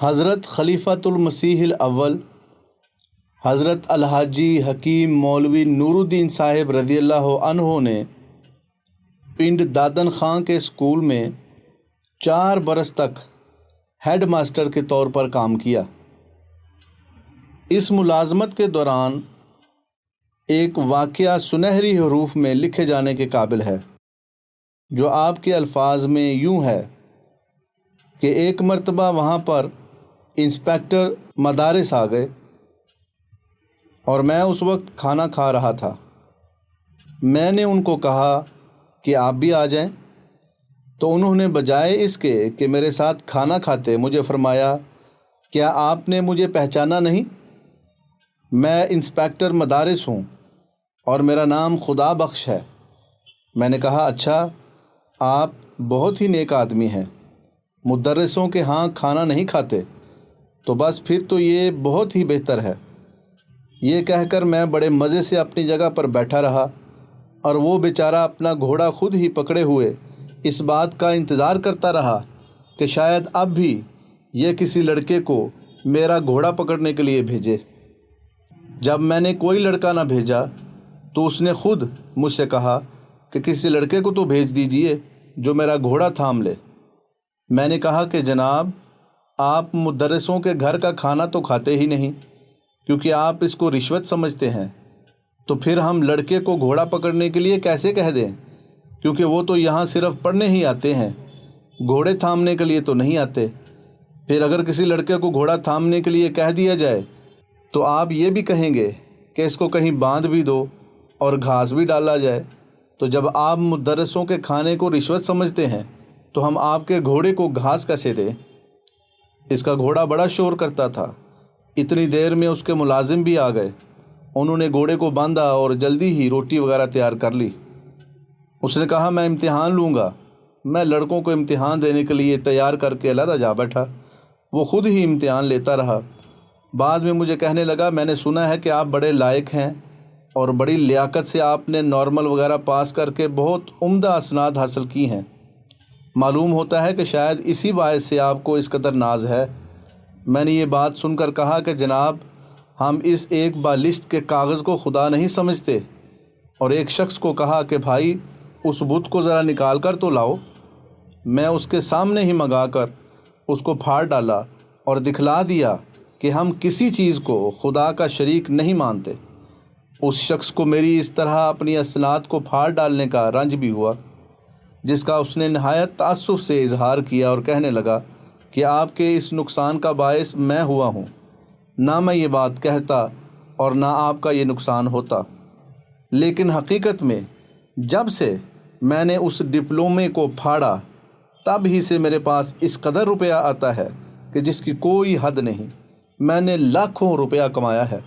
حضرت خلیفۃ المسیح الاول، حضرت الحاجی حکیم مولوی نور الدین صاحب رضی اللہ عنہ نے پنڈ دادن خان کے اسکول میں چار برس تک ہیڈ ماسٹر کے طور پر کام کیا۔ اس ملازمت کے دوران ایک واقعہ سنہری حروف میں لکھے جانے کے قابل ہے، جو آپ کے الفاظ میں یوں ہے کہ ایک مرتبہ وہاں پر انسپیکٹر مدارس آ گئے اور میں اس وقت کھانا کھا رہا تھا۔ میں نے ان کو کہا کہ آپ بھی آ جائیں۔ تو انہوں نے بجائے اس کے کہ میرے ساتھ کھانا کھاتے مجھے فرمایا، کیا آپ نے مجھے پہچانا نہیں؟ میں انسپیکٹر مدارس ہوں اور میرا نام خدا بخش ہے۔ میں نے کہا اچھا آپ بہت ہی نیک آدمی ہیں۔ مدرسوں کے ہاں کھانا نہیں کھاتے۔ تو بس پھر تو یہ بہت ہی بہتر ہے۔ یہ کہہ کر میں بڑے مزے سے اپنی جگہ پر بیٹھا رہا اور وہ بیچارہ اپنا گھوڑا خود ہی پکڑے ہوئے اس بات کا انتظار کرتا رہا کہ شاید اب بھی یہ کسی لڑکے کو میرا گھوڑا پکڑنے کے لیے بھیجے۔ جب میں نے کوئی لڑکا نہ بھیجا تو اس نے خود مجھ سے کہا کہ کسی لڑکے کو تو بھیج دیجیے جو میرا گھوڑا تھام لے۔ میں نے کہا کہ جناب آپ مدرسوں کے گھر کا کھانا تو کھاتے ہی نہیں، کیونکہ آپ اس کو رشوت سمجھتے ہیں۔ تو پھر ہم لڑکے کو گھوڑا پکڑنے کے لیے کیسے کہہ دیں؟ کیونکہ وہ تو یہاں صرف پڑھنے ہی آتے ہیں۔ گھوڑے تھامنے کے لیے تو نہیں آتے۔ پھر اگر کسی لڑکے کو گھوڑا تھامنے کے لیے کہہ دیا جائے، تو آپ یہ بھی کہیں گے کہ اس کو کہیں باندھ بھی دو اور گھاس بھی ڈالا جائے۔ تو جب آپ مدرسوں کے کھانے کو رشوت سمجھتے ہیں، تو ہم آپ کے گھوڑے کو گھاس کیسے دیں؟ اس کا گھوڑا بڑا شور کرتا تھا۔ اتنی دیر میں اس کے ملازم بھی آ گئے۔ انہوں نے گھوڑے کو باندھا اور جلدی ہی روٹی وغیرہ تیار کر لی۔ اس نے کہا، میں امتحان لوں گا۔ میں لڑکوں کو امتحان دینے کے لیے تیار کر کے علیحدہ جا بیٹھا۔ وہ خود ہی امتحان لیتا رہا۔ بعد میں مجھے کہنے لگا، میں نے سنا ہے کہ آپ بڑے لائق ہیں اور بڑی لیاقت سے آپ نے نارمل وغیرہ پاس کر کے بہت عمدہ اسناد حاصل کی ہیں۔ معلوم ہوتا ہے کہ شاید اسی باعث سے آپ کو اس قدر ناز ہے۔ میں نے یہ بات سن کر کہا کہ جناب، ہم اس ایک بالشت کے کاغذ کو خدا نہیں سمجھتے۔ اور ایک شخص کو کہا کہ بھائی، اس بت کو ذرا نکال کر تو لاؤ۔ میں اس کے سامنے ہی منگا کر اس کو پھاڑ ڈالا اور دکھلا دیا کہ ہم کسی چیز کو خدا کا شریک نہیں مانتے۔ اس شخص کو میری اس طرح اپنی اسناد کو پھاڑ ڈالنے کا رنج بھی ہوا۔ جس کا اس نے نہایت تعصف سے اظہار کیا اور کہنے لگا کہ آپ کے اس نقصان کا باعث میں ہوا ہوں۔ نہ میں یہ بات کہتا اور نہ آپ کا یہ نقصان ہوتا۔ لیکن حقیقت میں جب سے میں نے اس ڈپلومے کو پھاڑا، تب ہی سے میرے پاس اس قدر روپیہ آتا ہے کہ جس کی کوئی حد نہیں۔ میں نے لاکھوں روپیہ کمایا ہے۔